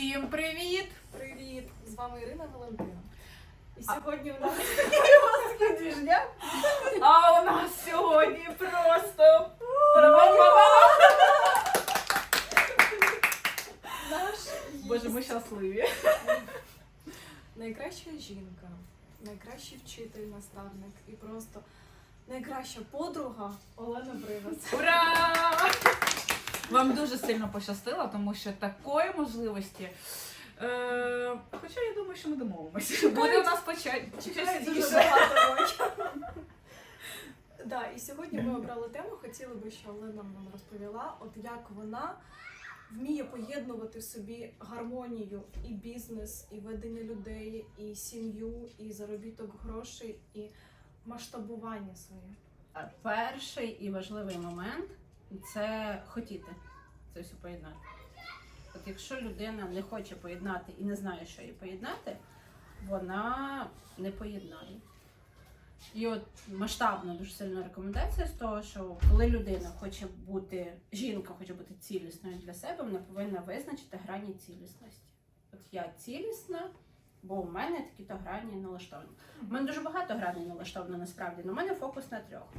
Всім привіт! Привіт! З вами Ірина Валентина. І сьогодні у нас Двіжня. А у нас сьогодні просто наш Боже, ми щасливі. найкраща жінка, найкращий вчитель, наставник і просто найкраща подруга Олена Бривас. Ура! Вам дуже сильно пощастило, тому що такої можливості. Е, хоча я думаю, що ми домовимося. Буде у нас почати Чекає дуже багато років. Да, і сьогодні ми обрали тему. Хотіли би, щоб Олена нам розповіла, от як вона вміє поєднувати в собі гармонію і бізнес, і ведення людей, і сім'ю, і заробіток грошей, і масштабування своє. Перший і важливий момент це хотіти це все поєднати. От якщо людина не хоче поєднати і не знає, що їй поєднати, вона не поєднає. І от масштабна дуже сильна рекомендація з того, що коли людина хоче бути, жінка хоче бути цілісною для себе, вона повинна визначити грані цілісності. От я цілісна, бо у мене такі-то грані налаштовані. У мене дуже багато граней налаштовано насправді, але у мене фокус на трьох.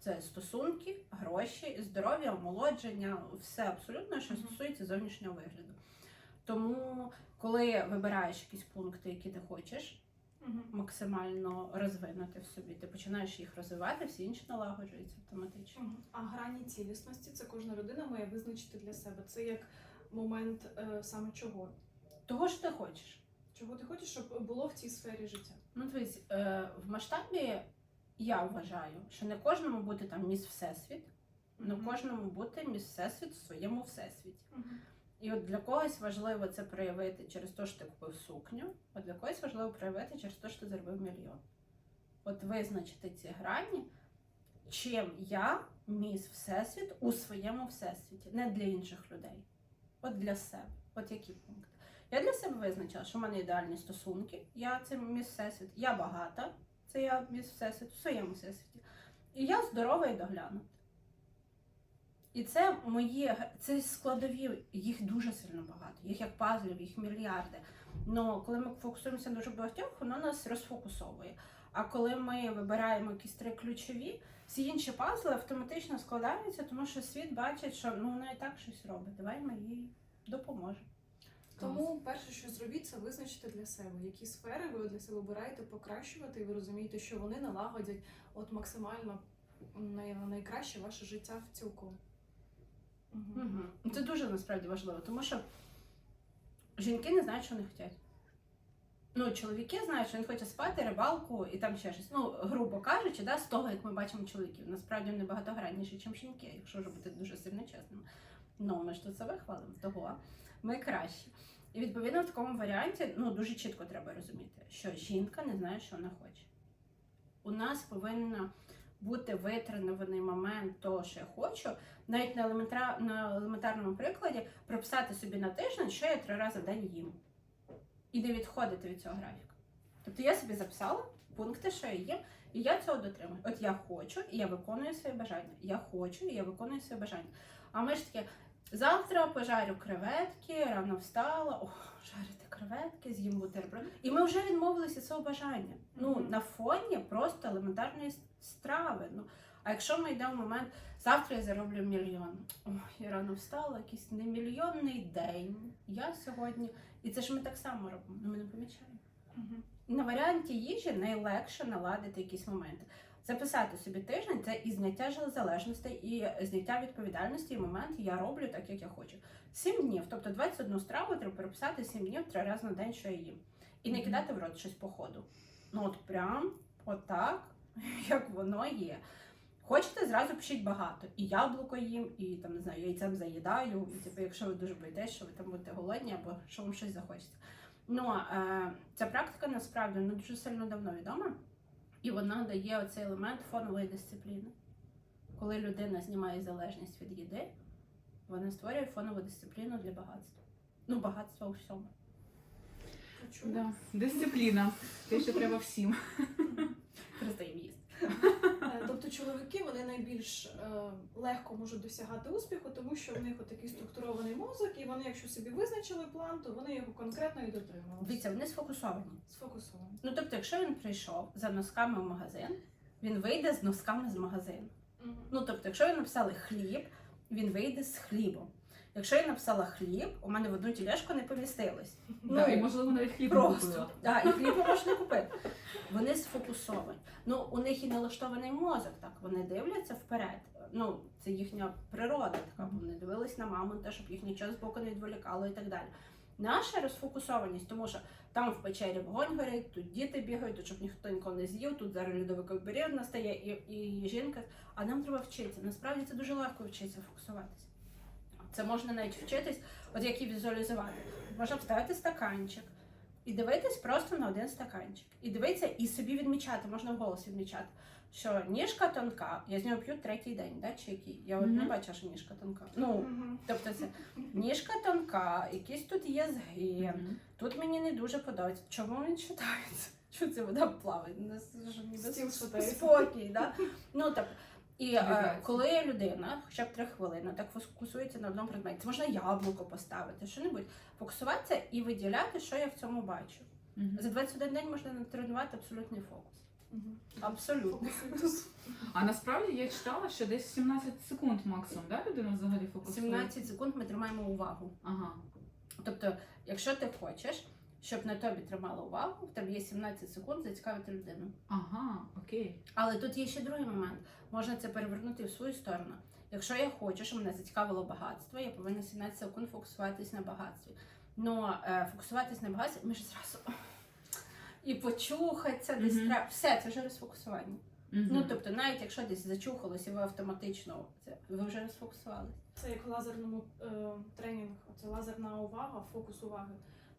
Це стосунки, гроші, здоров'я, омолодження, все абсолютно, що стосується зовнішнього вигляду. Тому, коли вибираєш якісь пункти, які ти хочеш максимально розвинути в собі, ти починаєш їх розвивати, всі інші налагоджуються автоматично. А грані цілісності це кожна людина має визначити для себе. Це як момент е, саме чого. Того що ти хочеш. Чого ти хочеш, щоб було в цій сфері життя? Ну, дивись, е, в масштабі я вважаю, що не кожному бути там міс Всесвіт, але кожному бути міс Всесвіт в своєму всесвіті. І от для когось важливо це проявити через те, що ти купив сукню, а для когось важливо проявити через те, що ти заробив мільйон. От визначити ці грані, чим я міс Всесвіт у своєму всесвіті, не для інших людей. От для себе. От які пункти. Я для себе визначила, що в мене ідеальні стосунки, я це міс Всесвіт, я багата, це я міс Всесвіт у своєму всесвіті. І я здорова і доглянута. І це мої це складові, їх дуже сильно багато, їх як пазлів, їх мільярди. Ну коли ми фокусуємося дуже багатьох, воно нас розфокусовує. А коли ми вибираємо якісь три ключові, всі інші пазли автоматично складаються, тому що світ бачить, що ну вона і так щось робить. Давай ми їй допоможемо. Тому перше, що зробіть, це визначити для себе, які сфери ви для себе обираєте покращувати, і ви розумієте, що вони налагодять от максимально най- найкраще ваше життя в цілком. Угу. Це дуже насправді важливо, тому що жінки не знають, що вони хочуть. Ну, чоловіки знають, що він хоче спати, рибалку і там ще щось. Ну, грубо кажучи, да, з того, як ми бачимо чоловіків. Насправді вони багатогранніші, ніж жінки, якщо вже бути дуже сильно чесним. Ну, ми ж тут це вихвалимо, того ми кращі. І відповідно в такому варіанті ну, дуже чітко треба розуміти, що жінка не знає, що вона хоче. У нас повинна бути витренований момент того, що я хочу, навіть на, елементар... на елементарному прикладі прописати собі на тиждень, що я три рази в день їм. І не відходити від цього графіка. Тобто я собі записала пункти, що я їм, і я цього дотримую. От я хочу, і я виконую своє бажання. Я хочу, і я виконую своє бажання. А ми ж таке, завтра пожарю креветки, рано встала, ох, жарити креветки, з'їм бутерброд. І ми вже відмовилися від цього бажання. Ну, Мгм. на фоні просто елементарної страви. Ну, а якщо ми йдемо в момент, завтра я зароблю мільйон. Ой, я рано встала, якийсь не мільйонний день. Я сьогодні. І це ж ми так само робимо, ну ми не помічаємо. Мгм. На варіанті їжі найлегше наладити якісь моменти. Записати собі тиждень це і зняття залежностей, і зняття відповідальності, і момент я роблю так, як я хочу. Сім днів, тобто 21 страву треба переписати 7 днів три рази на день, що я їм. І не кидати в рот щось по ходу. Ну от прям отак, як воно є. Хочете, зразу пишіть багато. І яблуко їм, і там не знаю, яйцем заїдаю. І типу, якщо ви дуже боїтесь, що ви там будете голодні або що вам щось захочеться. Ну е, ця практика насправді ну, дуже сильно давно відома, і вона дає оцей елемент фонової дисципліни. Коли людина знімає залежність від їди, вона створює фонову дисципліну для багатства. Ну, багатства у всьому. Да. Дисципліна. Те, що треба всім. Просто їм їсти. Тобто чоловіки вони найбільш е, легко можуть досягати успіху, тому що в них такий структурований мозок, і вони, якщо собі визначили план, то вони його конкретно і дотримують. Дивіться, вони сфокусовані. Сфокусовані. Ну тобто, якщо він прийшов за носками в магазин, він вийде з носками з магазину. Угу. Ну тобто, якщо ви написали хліб, він вийде з хлібом. Якщо я написала хліб, у мене в одну тілешку не помістилось. Да, і можливо навіть хліб не Ну, Просто купила. да, і хліб можна купити. Вони сфокусовані. Ну у них і налаштований мозок, так вони дивляться вперед. Ну це їхня природа. Така вони дивились на мамонта, щоб їх нічого з боку не відволікало і так далі. Наша розфокусованість, тому що там в печері вогонь горить, тут діти бігають, тут щоб ніхто нікого не з'їв, тут зараз льодовий період настає і, і жінка. А нам треба вчитися. Насправді це дуже легко вчитися фокусуватися. Це можна навіть вчитись, от як і візуалізувати. Можна вставити стаканчик і дивитись просто на один стаканчик. І дивитися, і собі відмічати, можна вголос відмічати. Що ніжка тонка, я з нього п'ю третій день, да, чи який? Я от не бачила, що ніжка тонка. Ну, тобто це ніжка тонка, якийсь тут є згин, тут мені не дуже подобається. Чому він читається? Що це вода плаває? Нас ж ніби спокій, да? Ну, тобто, і е, коли людина хоча б три хвилини так фокусується на одному предметі, це можна яблуко поставити, що-небудь, фокусуватися і виділяти, що я в цьому бачу. За 21 день можна натренувати абсолютний фокус. Абсолютно. А насправді я читала, що десь 17 секунд максимум, да, людина взагалі фокусує? 17 секунд ми тримаємо увагу. Ага. Тобто, якщо ти хочеш, щоб на тобі тримала увагу, в тебе є 17 секунд зацікавити людину. Ага, окей. Але тут є ще другий момент. Можна це перевернути в свою сторону. Якщо я хочу, щоб мене зацікавило багатство, я повинна 17 секунд фокусуватись на багатстві. Но е, фокусуватись на багатстві, ми ж зразу і почухатися, десь Мгм. треба. Все, це вже розфокусування. Мгм. Ну тобто, навіть якщо десь зачухалось і ви автоматично це ви вже розфокусувалися. Це як в лазерному е, тренінгу, це лазерна увага, фокус уваги.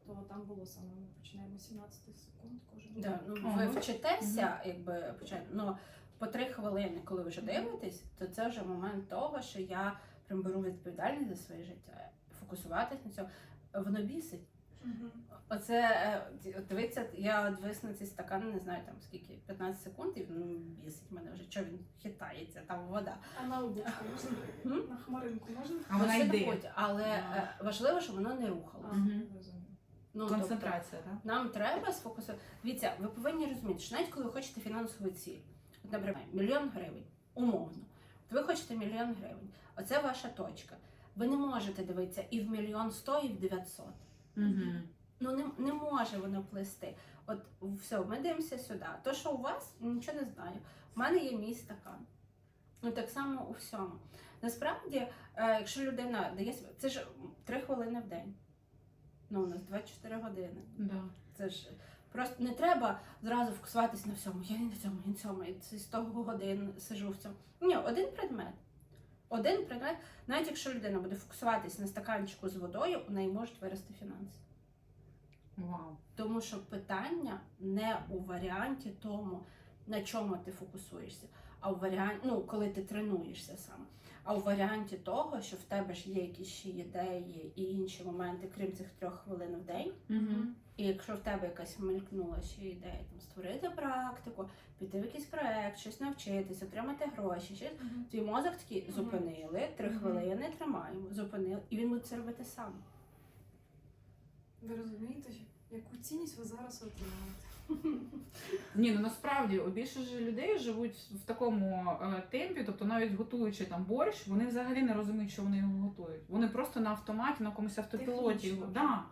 То там було саме ми починаємо 17 секунд кожен. Да, ну, Ага. ви вчитеся, якби почати. Ну, по три хвилини, коли ви вже дивитесь, то це вже момент того, що я прям беру відповідальність за своє життя. Фокусуватись на цьому. Воно бісить. Мгм. Оце е, ді- от дивіться, я дивись на цей стакан, не знаю там скільки, 15 секунд, і він бісить мене вже. Що він хитається, там вода. А на облачку можна? М? На хмаринку можна? А вона Все йде. доходить, Але е, важливо, щоб воно не рухало. А, Мгм. Ну, тобто, Концентрація, так? Нам треба сфокусувати. Дивіться, ви повинні розуміти, що навіть коли ви хочете фінансову ціль, от, наприклад, мільйон гривень, умовно, от ви хочете мільйон гривень, оце ваша точка. Ви не можете дивитися і в мільйон сто, і в 900. Угу. Ну не, не може воно плисти. От все, ми дивимося сюди. То, що у вас, нічого не знаю. У мене є мій стакан. Ну так само у всьому. Насправді, е, якщо людина дає себе, це ж три хвилини в день. Ну, у нас 24 години. Да. Це ж просто не треба зразу фокусуватись на всьому. Я і на цьому, і на цьому, і це з того годин сижу в цьому. Ні, один предмет. Один предмет, навіть якщо людина буде фокусуватись на стаканчику з водою, у неї можуть вирости фінанси. Вау. Тому що питання не у варіанті тому, на чому ти фокусуєшся, а у варіанті, ну, коли ти тренуєшся саме. А у варіанті того, що в тебе ж є якісь ще ідеї і інші моменти, крім цих трьох хвилин в день. Угу. І якщо в тебе якась мелькнула ще ідея там створити практику, піти в якийсь проект, щось навчитись, отримати гроші, щось, Мгм. твій мозок такий зупинили, три Мгм. хвилини тримаємо, зупинили, і він буде це робити сам. Ви розумієте, яку цінність ви зараз отримуєте? Ні, ну насправді у більшості людей живуть в такому е, темпі, тобто навіть готуючи там борщ, вони взагалі не розуміють, що вони його готують. Вони просто на автоматі, на якомусь автопілоті. Технічно. його- Да.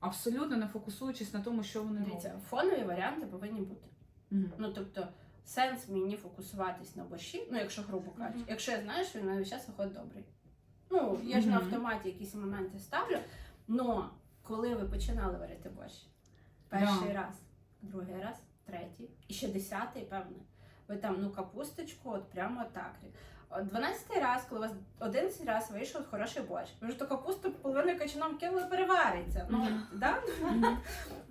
Абсолютно не фокусуючись на тому, що вони Дивіться, роблять. фонові варіанти повинні бути. Мгм. Ну тобто, сенс мені фокусуватись на борщі, ну якщо грубо кажучи, Мгм. якщо я знаю, що він на весь час виходить добрий. Ну, я ж на Мгм. автоматі якісь моменти ставлю. Но коли ви починали варити борщ, перший раз, другий раз, третій, і ще десятий, певно. Ви там ну капусточку, от прямо так. 12 раз, коли у вас 11 раз вийшов хороший борщ, ви ж ту капусту половиною качаном кинули, перевариться. Ну, да?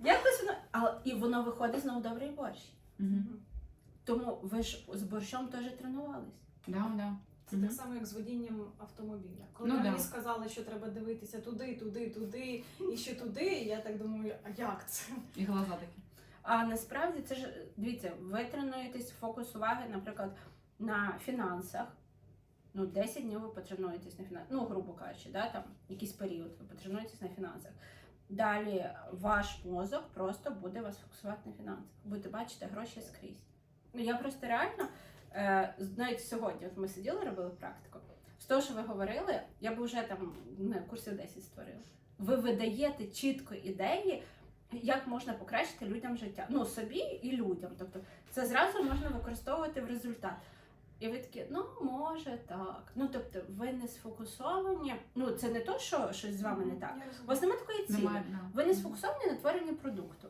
Якось воно, але і воно виходить знову добрий борщ. Тому ви ж з борщом теж тренувались. Да, да. Це так само, як з водінням автомобіля. Коли Ну, мені да. сказали, що треба дивитися туди, туди, туди і ще туди, я так думаю, а як це? І глаза такі. А насправді це ж дивіться, ви тренуєтесь фокус уваги, наприклад, на фінансах. Ну, 10 днів ви потренуєтесь на фінансах. Ну, грубо кажучи, да, там якийсь період ви потренуєтесь на фінансах. Далі ваш мозок просто буде вас фокусувати на фінансах. Будете бачити гроші скрізь. Ну, я просто реально, е, навіть сьогодні, от ми сиділи, робили практику. З того, що ви говорили, я б вже там не, курсів 10 створила. Ви видаєте чітко ідеї, як можна покращити людям життя. Ну, собі і людям. Тобто це зразу можна використовувати в результат. І ви такі, ну може так. Ну тобто, ви не сфокусовані. Ну це не то, що щось з вами не так. У вас немає такої цілі. Ви не сфокусовані на творенні продукту.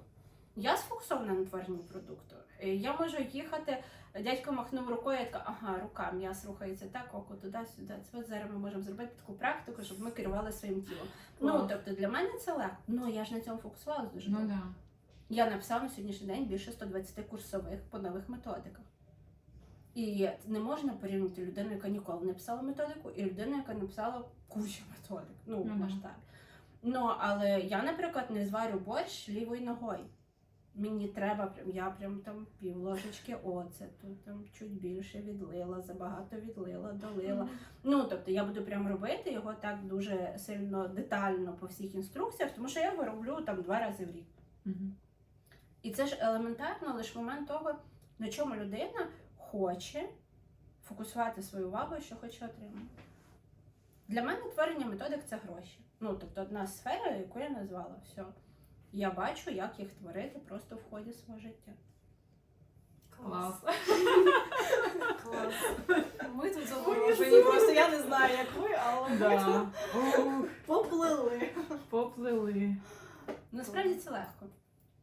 Я сфокусована на творенні продукту. Е, Я можу їхати, дядько махнув рукою, я така, ага, рука, м'яс рухається так, око туди-сюди. Це от зараз ми можемо зробити таку практику, щоб ми керували своїм тілом. Ну, тобто для мене це легко. Ну я ж на цьому фокусувалася дуже Ну да. Я написала на сьогоднішній день більше 120 курсових по нових методиках. І не можна порівняти людину, яка ніколи не писала методику, і людину, яка написала кучу методик. Ну, Ну, в масштабі. Ну, але я, наприклад, не зварю борщ лівою ногою. Мені треба прям, я прям там пів ложечки оцету, там чуть більше відлила, забагато відлила, долила. Ну, тобто я буду прям робити його так дуже сильно детально по всіх інструкціях, тому що я його роблю там два рази в рік. Мгм. І це ж елементарно лише момент того, на чому людина хоче фокусувати свою увагу і що хоче отримати. Для мене творення методик це гроші. Ну, тобто одна сфера, яку я назвала, все. Я бачу, як їх творити просто в ході свого життя. Клас. Клас. Ми тут заворожені, просто я не знаю, як ви, але Да. поплили. поплили. Насправді це легко.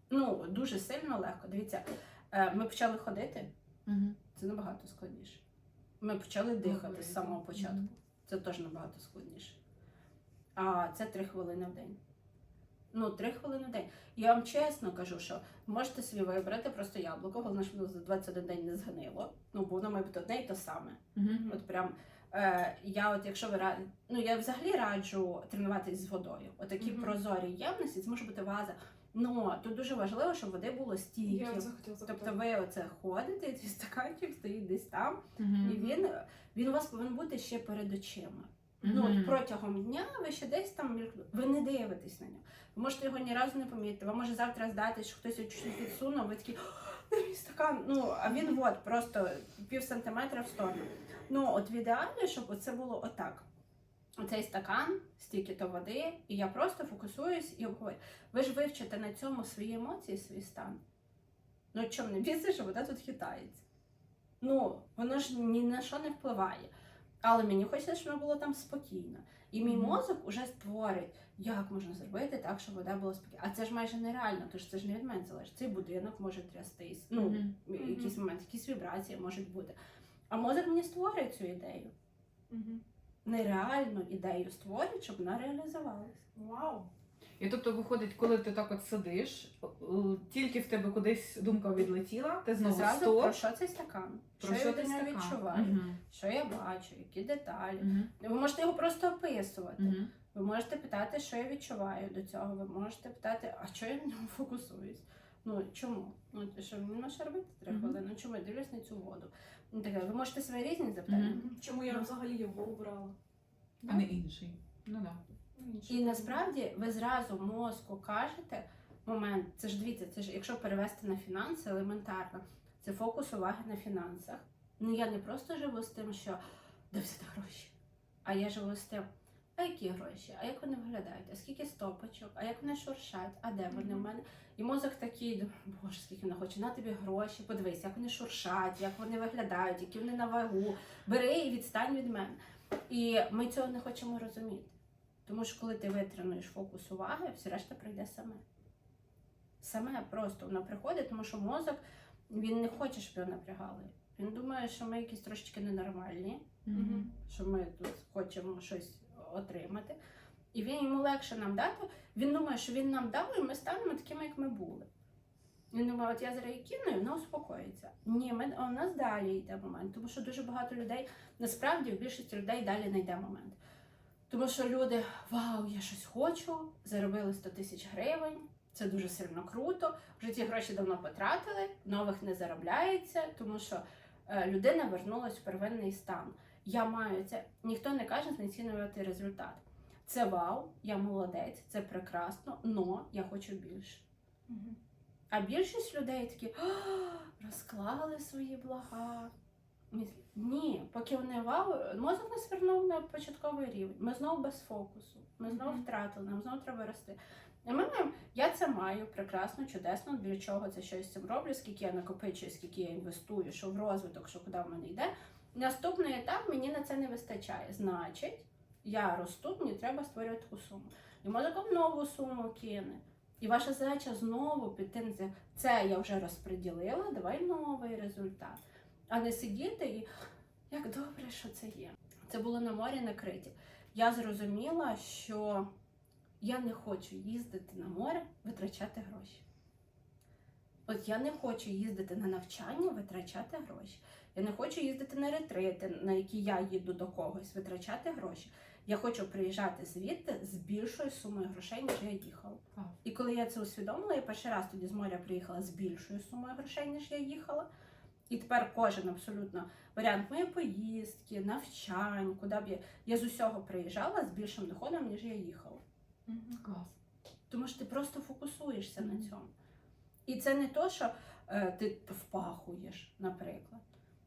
Ну, дуже сильно легко. Дивіться, е, ми почали ходити, це набагато складніше. Ми почали дихати з самого початку. Це теж набагато складніше. А це три хвилини в день. Ну, три хвилини в день. Я вам чесно кажу, що можете собі вибрати просто яблуко, головне, щоб воно за 21 день не згнило. Ну, бо воно має бути одне і те саме. Мгм. От прям е, я, от якщо ви ра- ну я взагалі раджу тренуватись з водою. Отакі Мгм. прозорі ємності, це може бути ваза. Ну тут дуже важливо, щоб води було стільки. Я Тобто ви оце ходите, цей стаканчик стоїть десь там, Мгм. і він, він у вас повинен бути ще перед очима. Ну, от протягом дня ви ще десь там ви не дивитесь на нього. Ви можете його ні разу не помітити. Вам може завтра здати, що хтось чуть підсунув, ви такі «О, мій стакан. Ну, а він от просто пів сантиметра в сторону. Ну, от в ідеалі, щоб це було отак. Оцей стакан, стільки то води, і я просто фокусуюсь і обговорю. Ви ж вивчите на цьому свої емоції, свій стан. Ну, чому не бійся, що вода тут хитається? Ну, воно ж ні на що не впливає. Але мені хочеться, щоб вона було там спокійно. І мій Мгм. мозок уже створить, як можна зробити так, щоб вода була спокійна. А це ж майже нереально, тож це ж не від мене залежить. Цей будинок може трястись. Ну, Мгм. якийсь момент, якісь вібрації можуть бути. А мозок мені створює цю ідею. Мгм. Нереальну ідею створить, щоб вона реалізувалася. Вау. І тобто виходить, коли ти так от сидиш, тільки в тебе кудись думка відлетіла, ти знову Зразу стоп. про що цей стакан? Про що я ти від нього стакан? відчуваю? Мгм. Що я бачу, які деталі. Мгм. Ви можете його просто описувати. Мгм. Ви можете питати, що я відчуваю до цього. Ви можете питати, а що я на ньому фокусуюсь? Ну чому? Ну що мені на що робити три хвилини? Ну, Чому я дивлюсь на цю воду? Ну таке, ви можете свої різні запитання. Мгм. Чому я взагалі його обрала? А не інший. Ну да. І насправді ви зразу мозку кажете момент, це ж дивіться, це ж якщо перевести на фінанси, елементарно, це фокус уваги на фінансах. Ну я не просто живу з тим, що де взяти гроші, а я живу з тим, а які гроші, а як вони виглядають, а скільки стопочок, а як вони шуршать, а де вони в Мгм. мене? І мозок такий, боже, скільки вона хоче, на тобі гроші, подивись, як вони шуршать, як вони виглядають, які вони на вагу. Бери і відстань від мене. І ми цього не хочемо розуміти. Тому що коли ти витримуєш фокус уваги, все решта прийде саме. Саме просто воно приходить, тому що мозок він не хоче, щоб його напрягали. Він думає, що ми якісь трошечки ненормальні, Мгм. що ми тут хочемо щось отримати. І він йому легше нам дати. Він думає, що він нам дав, і ми станемо такими, як ми були. Він думає, от я зараз кину, і вона успокоїться. Ні, ми, а у нас далі йде момент, тому що дуже багато людей, насправді в більшості людей далі не йде момент. Тому що люди, вау, я щось хочу, заробили 100 тисяч гривень, це дуже сильно круто. Вже ті гроші давно потратили, нових не заробляється, тому що е, людина вернулась в первинний стан. Я маю це. Ніхто не каже знецінювати результат. Це вау, я молодець, це прекрасно, но я хочу більше. А більшість людей такі розклали свої блага. Ні- поки вони вау, мозок не свернув на початковий рівень. Ми знову без фокусу, ми знову Мгм. втратили, нам знову треба рости. І ми маємо, я це маю прекрасно, чудесно, для чого це щось цим роблю, скільки я накопичую, скільки я інвестую, що в розвиток, що куди в мене йде. Наступний етап мені на це не вистачає. Значить, я росту, мені треба створювати таку суму. І мозок нову суму кине. І ваша задача знову піти. Це я вже розподілила, давай новий результат. А не сидіти і як добре, що це є. Це було на морі на Криті. Я зрозуміла, що я не хочу їздити на море, витрачати гроші. От я не хочу їздити на навчання, витрачати гроші. Я не хочу їздити на ретрити, на які я їду до когось, витрачати гроші. Я хочу приїжджати звідти з більшою сумою грошей, ніж я їхала. І коли я це усвідомила, я перший раз тоді з моря приїхала з більшою сумою грошей, ніж я їхала. І тепер кожен абсолютно варіант моєї поїздки, навчань, куди б я. Я з усього приїжджала з більшим доходом, ніж я їхала. Клас. Тому що ти просто фокусуєшся на цьому. І це не то, що е, ти впахуєш, наприклад.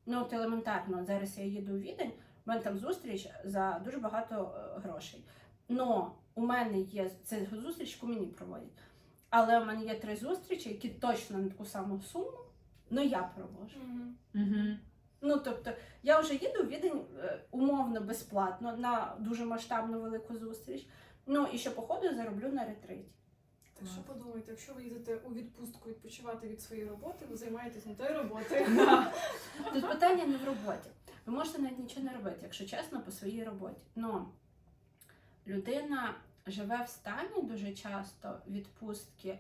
Ну, от елементарно, зараз я їду у Відень, в мене там зустріч за дуже багато е, грошей. Но у мене є це зустріч, яку мені проводять. Але у мене є три зустрічі, які точно на таку саму суму, але я проводжу. Угу. Ну, тобто, я вже їду в Відень е, умовно безплатно на дуже масштабну велику зустріч. Ну і ще по ходу зароблю на ретриті. Так що подумайте, якщо ви їдете у відпустку відпочивати від своєї роботи, ви займаєтесь не тою роботою. Тут питання не в роботі. Ви можете навіть нічого не робити, якщо чесно, по своїй роботі. Ну, людина живе в стані дуже часто відпустки.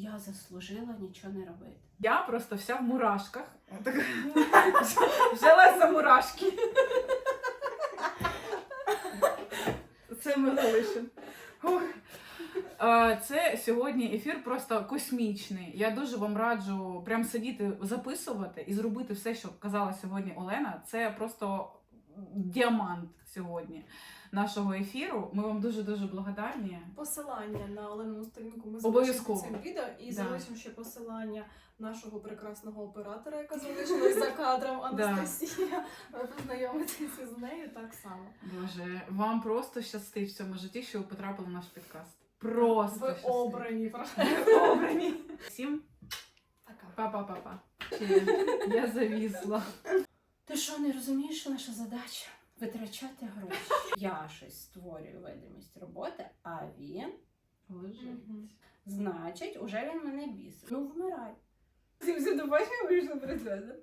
Я заслужила нічого не робити. Я просто вся в мурашках. Взяла за мурашки. Це ми залишимо. Е, Це сьогодні ефір просто космічний. Я дуже вам раджу прям сидіти, записувати і зробити все, що казала сьогодні Олена. Це просто діамант сьогодні нашого ефіру. Ми вам дуже дуже благодарні. Посилання на Олену сторінку ми залишимо цим відео і Да. залишимо ще посилання нашого прекрасного оператора, яка залишилась за кадром Анастасія. Ви познайомитеся з нею так само. Боже, вам просто щастить в цьому житті, що ви потрапили в наш підкаст. Просто ви щастить. обрані. Ви обрані. Всім па-па-па-па. Я завісла. Ти що, не розумієш, що наша задача? Витрачати гроші. Я щось створюю видимість роботи, а він, Лежить. Значить, уже він мене бісить. Ну, вмирай. Всім все до бачення, вийшла працювати.